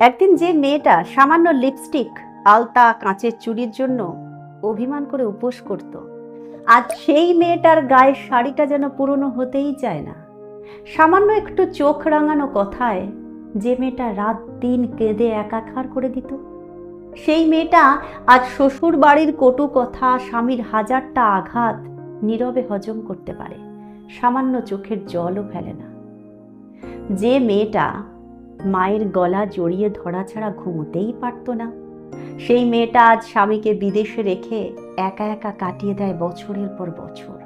একদিন যে মেয়েটা সামান্য লিপস্টিক আলতা কাঁচের চুরির জন্য অভিমান করে উপোস করত, আজ সেই মেয়েটার গায়ের শাড়িটা যেন পুরনো হতেই চায় না। সামান্য একটু চোখ রাঙানো কথায় যে মেয়েটা রাত দিন কেঁদে একাকার করে দিত। সেই মেয়েটা আজ শ্বশুর বাড়ির কটু কথা, স্বামীর হাজারটা আঘাত নীরবে হজম করতে পারে। সামান্য চোখের জলও ফেলে না। যে মেয়েটা মায়ের গলা জড়িয়ে ধরা ছাড়া ঘুমোতেই পারত না। সেই মেয়েটা আজ স্বামীকে বিদেশে রেখে একা একা কাটিয়ে দেয় বছরের পর বছর।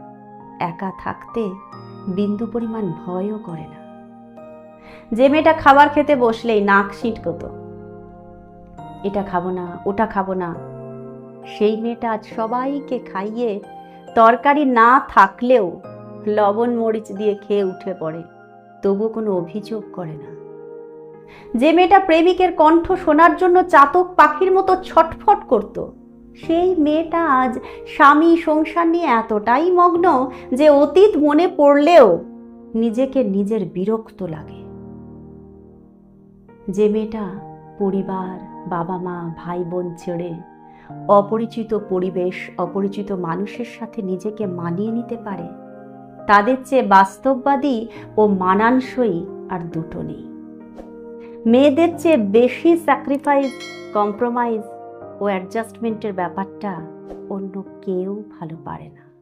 একা থাকতে বিন্দু পরিমাণ ভয়ও করে না। যে মেয়েটা খাবার খেতে বসলেই নাক ছিটকত এটা খাব না, ওটা খাব না। সেই মেয়েটা আজ সবাইকে খাইয়ে তরকারি না থাকলেও লবণ মরিচ দিয়ে খেয়ে উঠে পড়ে। তবু কোনো অভিযোগ করে না। যে মেয়েটা প্রেমিকের কণ্ঠ শোনার জন্য চাতক পাখির মতো ছটফট করত, সেই মেয়েটা আজ স্বামী সংসার নিয়ে এতটাই মগ্ন যে অতীত মনে পড়লেও নিজেকে নিজের বিরক্ত লাগে। যে মেয়েটা পরিবার বাবা মা ভাই বোন ছেড়ে অপরিচিত পরিবেশ, অপরিচিত মানুষের সাথে নিজেকে মানিয়ে নিতে পারে, তাদের চেয়ে বাস্তববাদী ও মানানসই আর দুটো নেই। মেয়েদের চেয়ে বেশি স্যাক্রিফাইস কম্প্রোমাইজ ও অ্যাডজাস্টমেন্টের ব্যাপারটা অন্য কেউ ভালো পারে না।